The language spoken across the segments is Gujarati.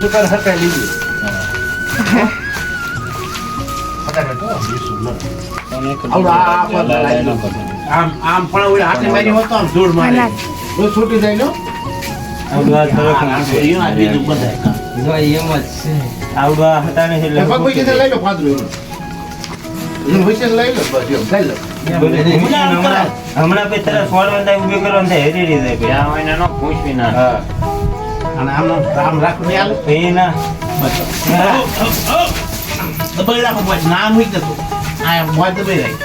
દુકાન લીધી આ આ. આમ આમ પણ હાથે મારી હોત આમ ધૂળ મારે. છૂટી જાય નો? આવડું આ આ આ આ એટલે પગ લઈ લો ફાદરું હમણાં હમણાં પછી તરત સોળવા થાય ઊભી કરવાનું થાય હેરી રીતે પછી. ત્યાં હોય ને નો પૂછવી ના. હા. અને આમ આમ રાખો નહીં હાલે તો એ ના દબાઈ રાખો બસ ના મૂકી દેતો આ મોજ દબાઈ રહી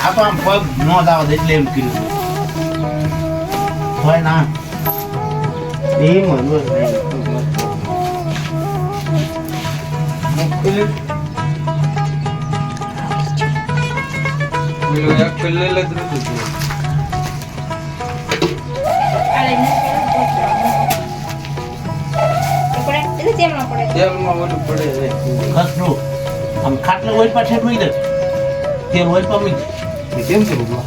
આ તો આમ પગ નો દાવ દે એટલે એમ કર્યું હોય ના એ મન બસ પેલું એક પેલે જ હતું તેલમાં ઓલું પડે છે. આમ ખાટલે ઓઈલ પર ઠેઠ મૂકી દે. તેલ ઓઈલ પર મૂકી કેમ છે બધું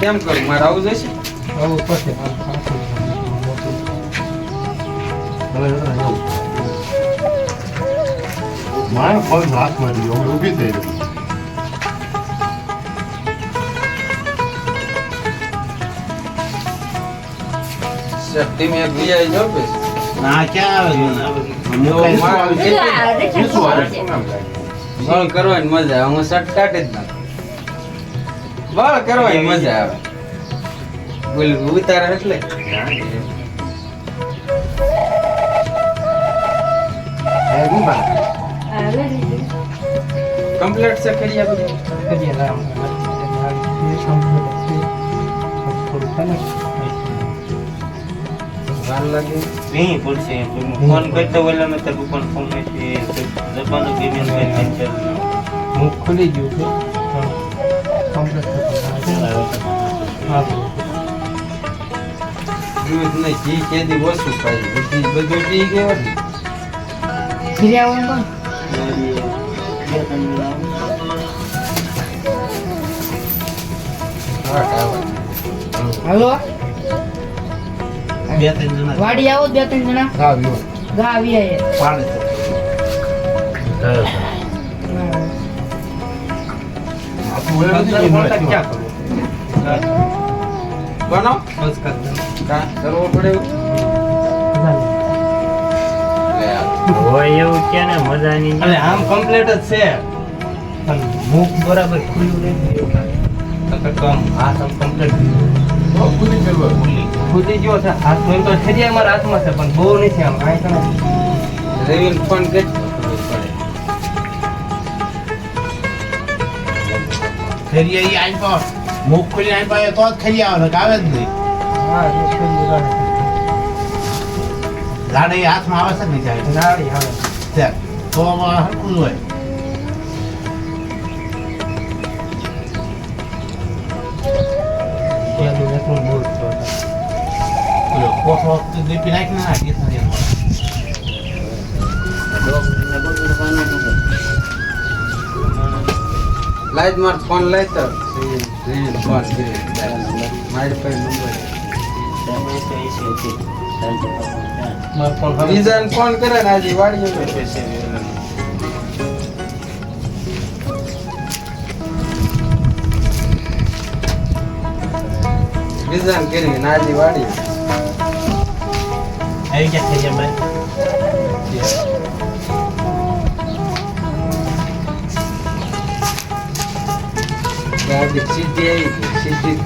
કેમ કરું? મારે આવું જશે મારે પગ હાથ મારી હું ઊભી થઈ ગઈ. શક્તિ મેં એક બીજા જો બે ના ક્યાં આવે છે? આવે બળ કરવાની મજા આવે. હું શર્ટ કાઢી જ નાખું. બળ કરવાની મજા આવે. બોલ ઉતારે એટલે? કમ્પ્લીટ છે કરી આપી વાર લાગે નહીં પડશે એમ. ફોન કરતા ઓલા મેં તારું પણ ફોન છે જવાનું પેમેન્ટ કઈ cancel ન. મુખ ખુલી ગયું છે કમ્પ્લીટ દૂધ ઘી કેદી ઓછું ખાય બધી બધું પી ગયો ને. બે ત્રણ જણા. વાટ આવવાની. હાલો બે ત્રણ જણા. વાડી આવો બે ત્રણ જણા આયે પાડે આ. નહીં આમ કમ્પ્લીટ જ છે. પણ મુખ બરાબર ખુલ્લું નથી. આમ ખુલ્લી ખુદી ગયો છે. હાથ તો એમ તો ઠેરિયા મારા હાથમાં છે પણ બહુ નથી આમ. કાંઈ તમે રવિને ફોન કરી. પડે ફેરી આઈ પર મુખ ખોલી આઈ પર તો જ ખરી આવે ને આવે જ નહીં. એ લાડે હાથમાં આવે છે ને જાય તો આમાં હોય. એટલું બહુ જ દીપી નાખી ના નાખી નથી એમ. લાઈટ માર ફોન લાઈ તો રવિને ફોન કરી મારી પાસે નંબર મારો ફોન હવે બીજાને ફોન કરે ને આજે, વાડીએ બીજાને કરી ને આજે વાડીએ આવી ગયા થઈ ગયા ભાઈ ગાડી સીધી આવી ગઈ સીધી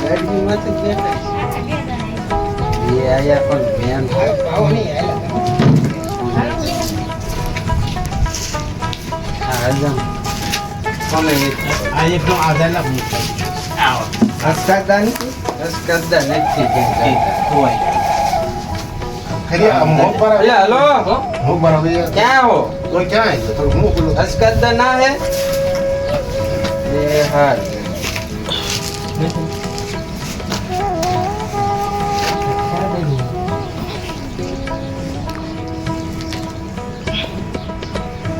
ગાડી માંથી બેઠા એ આયા પણ ધ્યાન હા હજામ કોને આ એકદમ આધાર મુખ આવો હસકાદા નથી હસકાદા નથી કે હોય ખરી પર હલો? પર ક્યાં હો? તો ક્યાં તો પેલું હસકાદા ના હે? એ હા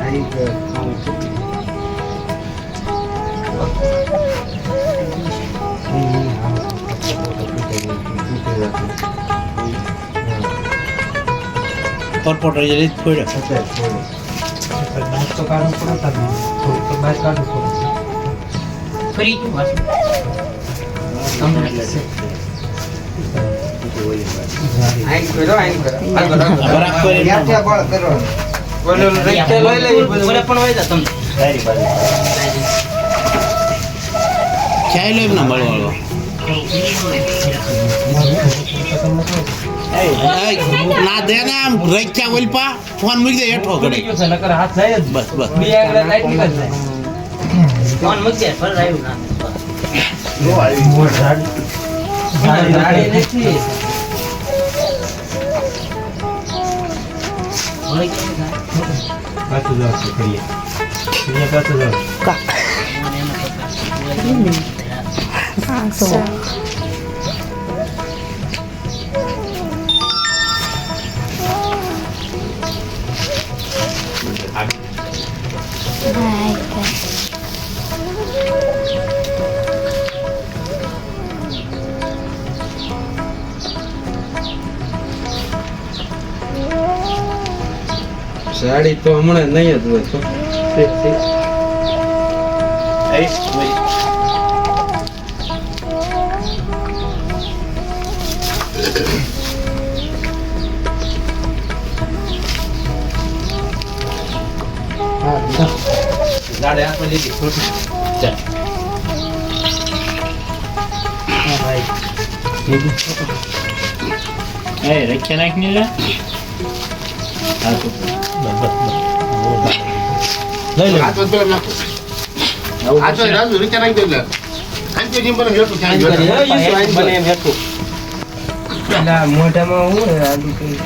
આવી ગયો. લઈ હોય જા તમને. તારી બાજુ ચાય લો એમને મળવા. ના દે ને આમ રચ્યા ઓલપા ફોન મૂકી દે હેઠો ઘડી ગયો છે નકર હાથ જાય જ બસ બસ. ફોન મૂકી દે, ફર આવ્યું ના. નથી. પાછું જાવ મને એમ હતું કે વળી ગયું. સાડી તો હમણાં નહીં જ હોય તો. ગાડે આપણે લીધી એ રખ્યા નાખ. ને મોઢામાં હું આલુ કઈ?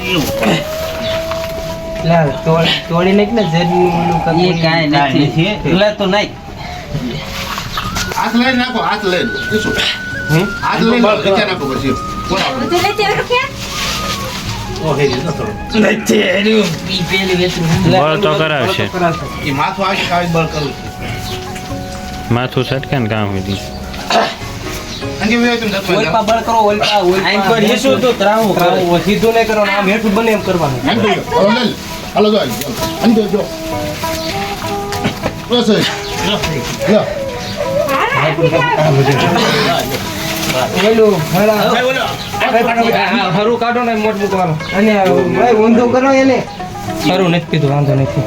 પેલા તોડ- નાખ ને ઝેરનું કાંઈ નથી. નથી. એટલે તો નહીં. હાથ લઈને નાખો હાથ લઈને. હાથ લઈને નાખો પછી. માથું સટકે ને કામ હોય ઓલપા બળ કરો ઓલપા ઓલપા. તો ત્રાવું સીધું નહીં કરવાનું આમ હેઠું બને એમ કરવાનું. નાખી હાલો લે હાલો જો જો બસ ઓલું હરા ભાઈ બોલો હરું કાઢો ને મોટ મૂકવાનું. અને ભાઈ ઊંધું કરો એને. હરું નથી કીધું વાંધો નથી.